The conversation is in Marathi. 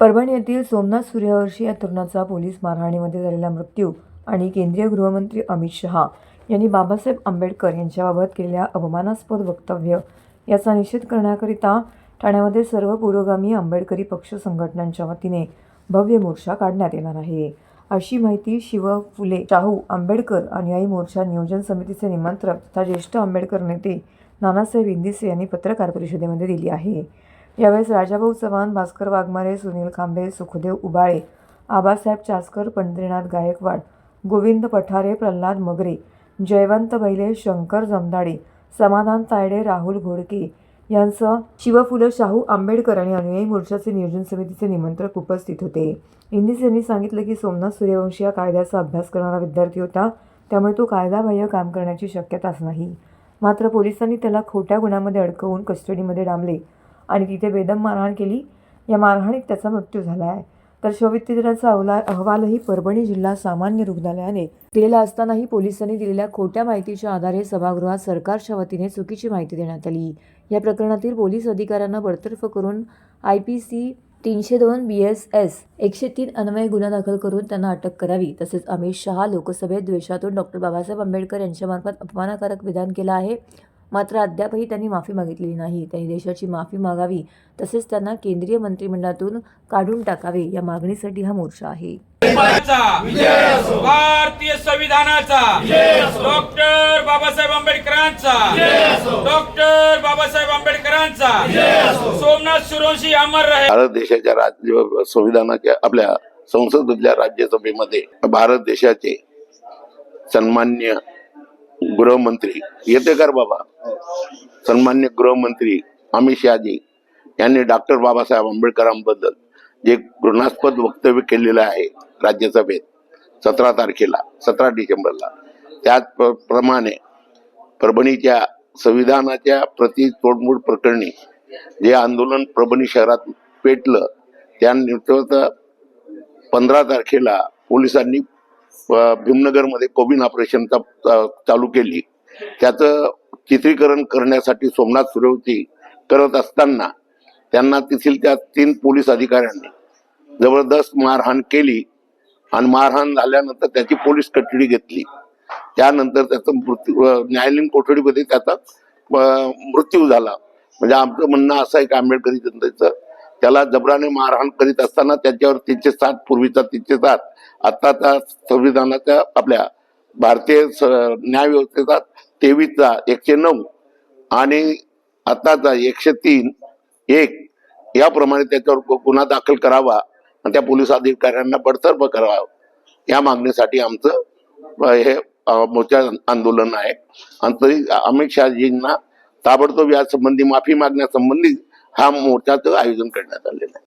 परभणी येथील सोमनाथ सूर्यवंशी या तरुणाचा पोलीस मारहाणीमध्ये झालेला मृत्यू आणि केंद्रीय गृहमंत्री अमित शहा यांनी बाबासाहेब आंबेडकर यांच्याबाबत केलेल्या अवमानास्पद वक्तव्य याचा निषेध करण्याकरिता ठाण्यामध्ये सर्व पुरोगामी आंबेडकरी पक्ष संघटनांच्या वतीने भव्य मोर्चा काढण्यात येणार आहे. अशी माहिती शिव फुले शाहू आंबेडकर अनुयायी मोर्चा नियोजन समितीचे निमंत्रक तथा ज्येष्ठ आंबेडकर नेते नानासाहेब इंदिसे यांनी पत्रकार परिषदेमध्ये दिली आहे. यावेळेस राजाभाऊ चव्हाण भास्कर वाघमारे सुनील खांबे सुखदेव उबाळे आबासाहेब चासकर पंढरीनाथ गायकवाड गोविंद पठारे प्रल्हाद मगरे जयवंत बैले शंकर जमदाडे समाधान तायडे राहुल घोडके यांसह शिवफुलं शाहू आंबेडकर आणि अनुयायी मोर्चाचे नियोजन समितीचे निमंत्रक उपस्थित होते. इंदिस यांनी सांगितलं की सोमनाथ सूर्यवंशी या कायद्याचा अभ्यास करणारा विद्यार्थी होता त्यामुळे तो कायदाबाह्य काम करण्याची शक्यताच नाही. मात्र पोलिसांनी त्याला खोट्या गुन्ह्यामध्ये अडकवून कस्टडीमध्ये डांबले. आणि तिथे बेदम मारहाण केली. या मारहाणीत त्याचा मृत्यू झाला आहे. तर शवविच्छेदनाचा अवला अहवालही परभणी जिल्हा सामान्य रुग्णालयाने दिलेला असतानाही पोलिसांनी दिलेल्या खोट्या माहितीच्या आधारे सभागृहात सरकारच्या वतीने चुकीची माहिती देण्यात आली. या प्रकरणातील पोलीस अधिकाऱ्यांना बडतर्फ करून आय पी सी तीनशे दोन बी एस एस एकशे तीन अन्वय गुन्हा दाखल करून त्यांना अटक करावी तसेच अमित शहा लोकसभेत द्वेषातून डॉक्टर बाबासाहेब आंबेडकर यांच्यामार्फत अपमानकारक विधान केलं आहे. मात्र अद्यापही त्यांनी माफी मागितलेली नाही. त्यांनी देशाची माफी मागावी तसेच त्यांना केंद्रीय मंत्रिमंडळातून काढून टाकावे या मागणीसाठी हा मोर्चा आहे. भारतीय संविधानाचा डॉक्टर बाबासाहेब आंबेडकरांचा डॉक्टर बाबासाहेब आंबेडकरांचा सोमनाथ सुरवंशी अमर रहे. भारत देशाच्या राज्य संविधानाच्या आपल्या संसदेतल्या राज्यसभेमध्ये भारत देशाचे सन्मान्य गृहमंत्री येते कर बाबा. सन्मान्य गृहमंत्री अमित शहाजी यांनी डॉक्टर बाबासाहेब आंबेडकरांबद्दल जे घृणास्पद वक्तव्य केलेलं आहे राज्यसभेत सतरा तारखेला सतरा डिसेंबरला त्याचप्रमाणे परभणीच्या संविधानाच्या प्रति तोडमोड प्रकरणी जे आंदोलन परभणी शहरात पेटलं त्यानिमित्त पंधरा तारखेला पोलिसांनी भीमनगरमध्ये कोविन ऑपरेशनचा चालू केली. त्याचं चित्रीकरण करण्यासाठी सोमनाथ सूर्यवंशी करत असताना त्यांना तेथील त्या तीन पोलीस अधिकाऱ्यांनी जबरदस्त मारहाण केली आणि मारहाण झाल्यानंतर त्याची पोलीस कस्टडी घेतली. त्यानंतर त्याचा मृत्यू न्यायालयीन कोठडीमध्ये त्याचा मृत्यू झाला. म्हणजे आमचं म्हणणं असं आहे की आंबेडकरी जनतेचं त्याला जबराने मारहाण करीत असताना त्याच्यावर तीनशे सात पूर्वीचा तीनशे सात आत्ताचा संविधानाच्या आपल्या भारतीय स- न्याय व्यवस्थेचा तेवीसचा एकशे नऊ आणि आत्ताचा एकशे तीन एक याप्रमाणे त्याच्यावर गुन्हा दाखल करावा आणि त्या पोलीस अधिकाऱ्यांना बडतर्फ करावा. या मागणीसाठी आमचं हे मोर्चा आंदोलन आहे. आणि तरी अमित शहाजींना ताबडतोब यासंबंधी माफी मागण्यासंबंधी हा मोर्चाचं आयोजन करण्यात आलेलं आहे.